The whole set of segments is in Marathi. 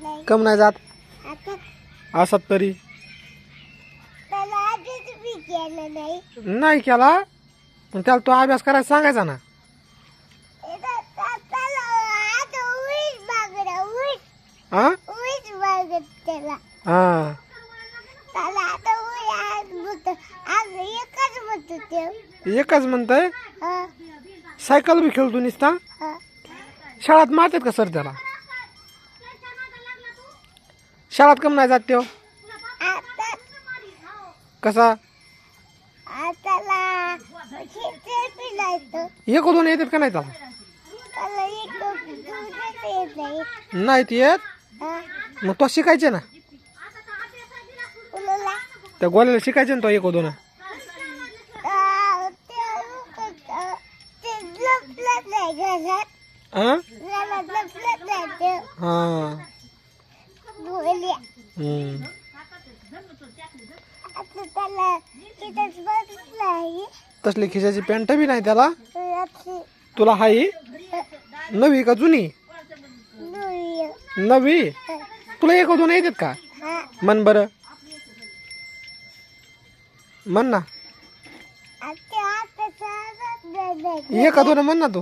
नाही कम नाही जात. आता असत तरी. त्याला आधीच मी केलं नाही. नाही केला? पण त्याला तो अभ्यास करायला सांगायचा ना. इथं त्या- त्याला आता उईच मागणं उईच हा उईच त्याला. हा. त्याला आता उई आज म्हणतो आज एकच म्हणतो ते. एकच म्हणतंय? हा. सायकल बी खेळतो निसता? हा. शाळेत मारतात का सर त्याला? शाळेत कम नाही जात कसा? एक दोन येतात का नाही त्याला नाहीत येत? मग तो शिकायचे ना. त्या गोल्याला शिकायचे ना तो एक दोन. हा घरात लपलत नाही ते हा बोलल्या हम्म. आता त्याला तिथंच बघत नाही तसली खिशाची पॅन्ट बी नाही त्याला? तुला हाई नवी का जुनी? नवी. तुला एक दोन येतात का? हा. मन बरं. म्हण ना. आता आता चालत नाही एक दोन म्हण ना तू.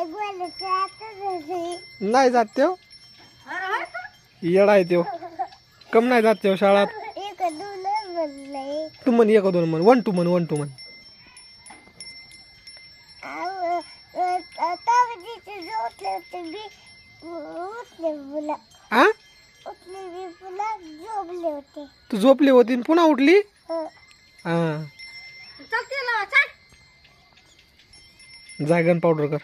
आता नाही जात त्यो. येडा आहे त्यो. कम नाही जात त्यो शाळात. एक दोन म्हणलंय तू म्हण एक दोन म्हण वन टू म्हण वन टू म्हण. तावडीचे झोपले होते मी उठले मुलं हा उठले मी पुन्हा झोपले होते तू झोपली होती आणि पुन्हा उठली? हं. हा जागन पावडर कर.